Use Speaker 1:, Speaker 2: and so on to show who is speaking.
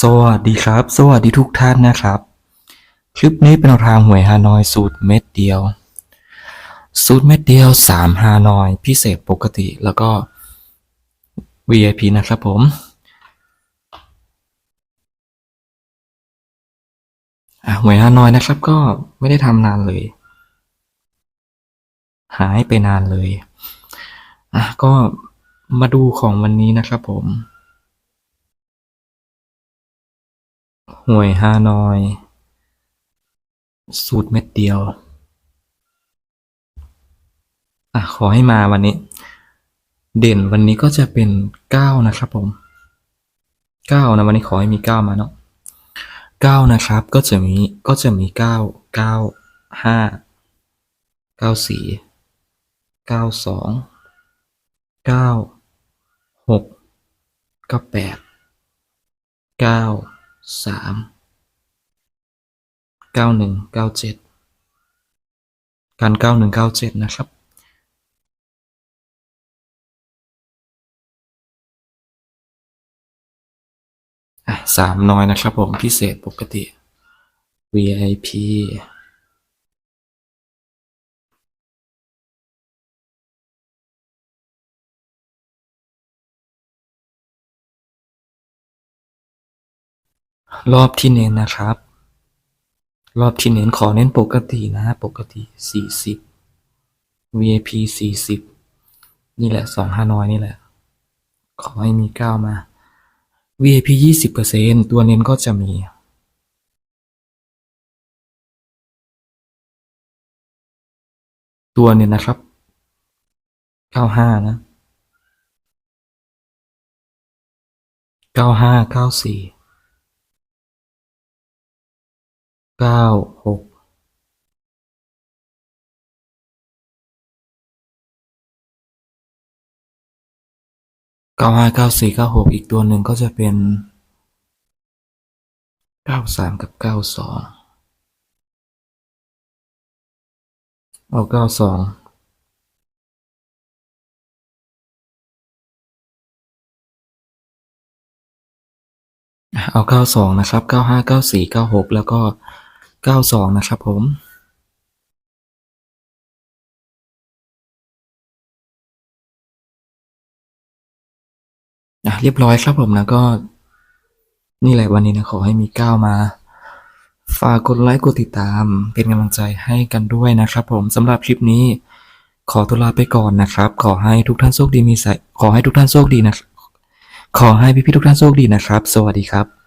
Speaker 1: สวัสดีครับ สวัสดีทุกท่านนะครับ คลิปนี้เป็นทางหวยฮานอยสูตรเม็ดเดียว สูตรเม็ดเดียว 3 ฮานอย พิเศษปกติแล้วก็ VIP นะครับผมอะหวยฮานอยนะครับก็ไม่ได้ทำนานเลย หายไปนานเลย อะก็มาดูของวันนี้นะครับผม ห่วยฮานอย สูตรเม็ดเดียว อะ ขอให้มาวันนี้ เด่นวันนี้ก็จะเป็นเก้านะครับผมเก้านะวันนี้ขอให้มีเก้ามาเนาะเก้านะครับก็จะมีก็จะมีเก้าเก้าห้าเก้าสี่เก้าสองเก้าหกเก้าแปดเก้า สามเก้าหนึ่งเก้าเจ็ดการเก้าหนึ่งเก้าเจ็ดนะครับ อะสามน้อยนะครับผมพิเศษปกติ VIP รอบที่เน่งนะครับ รอบที่เน่งขอเน้นปกตินะ ปกติ 40 VIP 40 นี่แหละ2ฮานอยนี่แหละ ขอให้มี 9 มา VIP 20%ตัวเน้นก็จะมีตัวเนี่ยนะครับ 95 นะ 95 94 เก้าหกเก้าห้าเก้าสี่เก้าหกอีกตัวหนึ่งก็จะเป็นเก้าสามกับเก้าสองเอาเก้าสองเอาเก้าสองนะครับเก้าห้าเก้าสี่เก้าหกแล้วก็ เก้าสองนะครับผมอะเรียบร้อยครับผมนะก็ นี่แหละวันนี้นะขอให้มีก้าวมา ฝากกดไลค์กดติดตามเป็นกำลังใจให้กันด้วยนะครับผมสำหรับคลิปนี้ ขอตัวลาไปก่อนนะครับ ขอให้ทุกท่านโชคดีมีสายขอให้ทุกท่านโชคดีนะ ขอให้พี่ๆทุกท่านโชคดีนะครับ สวัสดีครับ